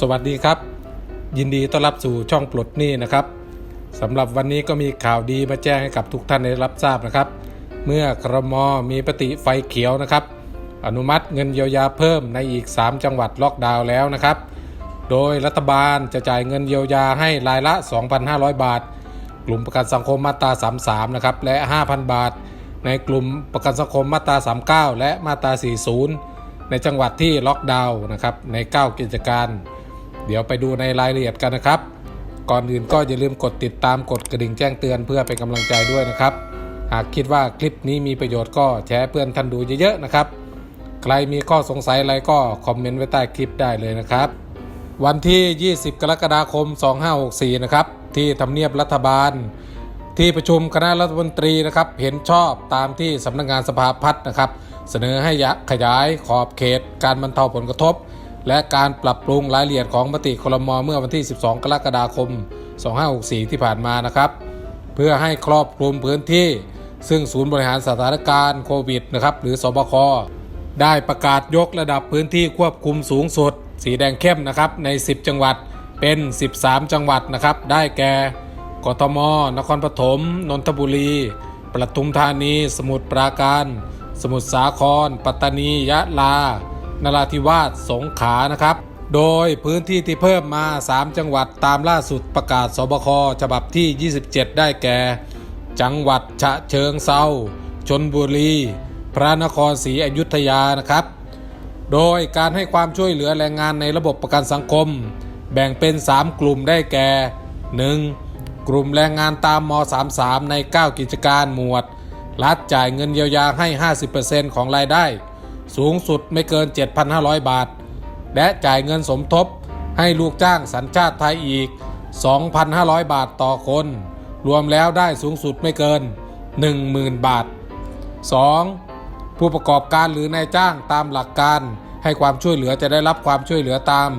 สวัสดีครับ ยินดีต้อนรับสู่ช่องปลดหนี้นะครับสำหรับวันนี้ก็มีข่าวดีมาแจ้งให้กับทุกท่านได้รับทราบนะครับ เมื่อครมมีปฏิไฟเขียวนะครับ อนุมัติเงินเยียวยาเพิ่มในอีก 3 จังหวัดล็อกดาวน์แล้วนะครับ โดยรัฐบาลจะจ่ายเงินเยียวยาให้รายละ 2,500 บาท กลุ่มประกันสังคมมาตรา 33 นะครับและ 5,000 บาท ในกลุ่มประกันสังคมมาตรา 39 และมาตรา 40 ในจังหวัดที่ล็อกดาวน์นะครับใน 9 กิจการ เดี๋ยวไปดูในรายละเอียดกันนะครับ ก่อนอื่นก็อย่าลืมกดติดตามกดกระดิ่งแจ้งเตือนเพื่อเป็นกำลังใจด้วยนะครับ หากคิดว่าคลิปนี้มีประโยชน์ก็แชร์เพื่อนท่านดูเยอะๆนะครับ ใครมีข้อสงสัยอะไรก็คอมเมนต์ไว้ใต้คลิปได้เลยนะครับ วันที่ 20 กรกฎาคม 2564 นะครับที่ทำเนียบรัฐบาล ที่ประชุมคณะรัฐมนตรีนะครับเห็นชอบตามที่สำนักงานสภาพัฒน์นะครับ เสนอให้ยะขยายขอบเขต การบรรเทาผลกระทบ และการปรับปรุงรายละเอียดของมติคลมเมื่อวันที่ 12 กรกฎาคม 2564 ที่ผ่านมานะครับ เพื่อให้ครอบคลุมพื้นที่ ซึ่งศูนย์บริหารสถานการณ์โควิดนะครับหรือสบคได้ประกาศยกระดับพื้นที่ควบคุมสูงสุด สีแดงเข้มนะครับใน 10 จังหวัดเป็น 13 จังหวัดนะครับ ได้แก่กทม นครปฐม นนทบุรี ปทุมธานี สมุทรปราการ สมุทรสาคร ปัตตานียะลา นราธิวาสสงขลานะครับ โดยพื้นที่ที่เพิ่มมา 3 จังหวัดตามล่าสุดประกาศสบคฉบับที่ 27 ได้แก่ จังหวัดฉะเชิงเซาชนบุรี พระนครศรีอยุธยานะครับ โดยการให้ความช่วยเหลือแรงงานในระบบประกันสังคม แบ่งเป็น 3 กลุ่มได้แก่ 1. กลุ่มแรงงานตามม 33 ใน 9 กิจการหมวด รัฐจ่ายเงินเยียวยาให้ 50%ของรายได้ สูงสุดไม่เกิน 7,500 บาท และจ่ายเงินสมทบให้ลูกจ้างสัญชาติไทยอีก 2,500 บาทต่อคน รวมแล้วได้สูงสุดไม่เกิน 10,000 บาท 2. ผู้ประกอบการหรือนายจ้างตามหลักการ ให้ความช่วยเหลือจะได้รับความช่วยเหลือตาม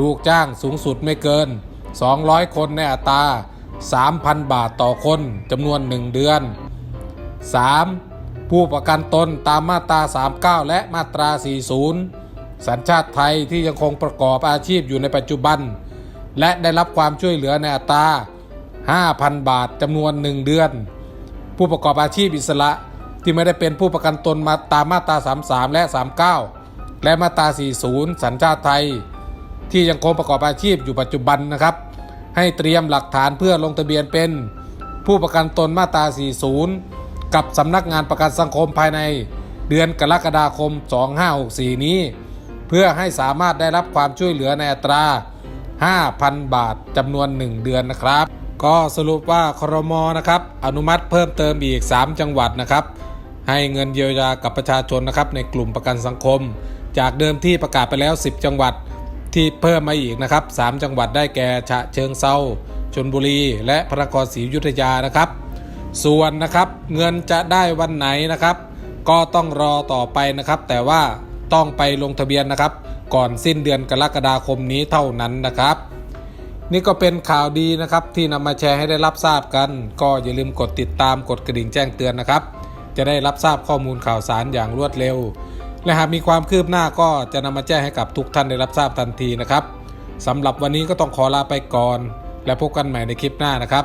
ลูกจ้างสูงสุดไม่เกิน 200 คนในอัตรา 3,000 บาทต่อคนจำนวน 1 เดือน 3. ผู้ประกันตนตามมาตรา 39 และมาตรา 40 สัญชาติไทยที่ยังคงประกอบอาชีพอยู่ในปัจจุบัน และได้รับความช่วยเหลือในอัตรา 5,000 บาทจำนวน 1 เดือน ผู้ประกอบอาชีพอิสระที่ไม่ได้เป็นผู้ประกันตนมาตามมาตรา 33 และ 39 และมาตรา 40 สัญชาติไทย ที่ยังคงประกอบอาชีพอยู่ปัจจุบันนะครับ ให้เตรียมหลักฐานเพื่อลงทะเบียนเป็นผู้ประกันตนมาตรา 40 กับสำนักงานประกันสังคมภายในเดือนกรกฎาคม 2564 นี้ เพื่อให้สามารถได้รับความช่วยเหลือในอัตรา 5,000 บาทจำนวน 1 เดือนนะครับ ก็สรุปว่าครมนะครับ อนุมัติเพิ่มเติมอีก 3 จังหวัดนะครับ ให้เงินเยียวยากับประชาชนนะครับในกลุ่มประกันสังคม จากเดิมที่ประกาศไปแล้ว 10 จังหวัดที่เพิ่มมาอีกนะครับ 3 จังหวัดได้แก่ฉะเชิงเซาชนบุรี และพระนครศรีอยุธยานะครับ ส่วนนะครับเงินจะได้วันไหนนะครับ ก็ต้องรอต่อไปนะครับ แต่ว่าต้องไปลงทะเบียนนะครับ ก่อนสิ้นเดือนกรกฎาคมนี้เท่านั้นนะครับ นี่ก็เป็นข่าวดีนะครับที่นำมาแชร์ให้ได้รับทราบกัน ก็อย่าลืมกดติดตามกดกระดิ่งแจ้งเตือนนะครับ จะได้รับทราบข้อมูลข่าวสารอย่างรวดเร็ว และหากมีความคืบหน้าก็จะนำมาแจ้งให้กับทุกท่านได้รับทราบทันทีนะครับสำหรับวันนี้ก็ต้องขอลาไปก่อน และพบกันใหม่ในคลิปหน้านะครับ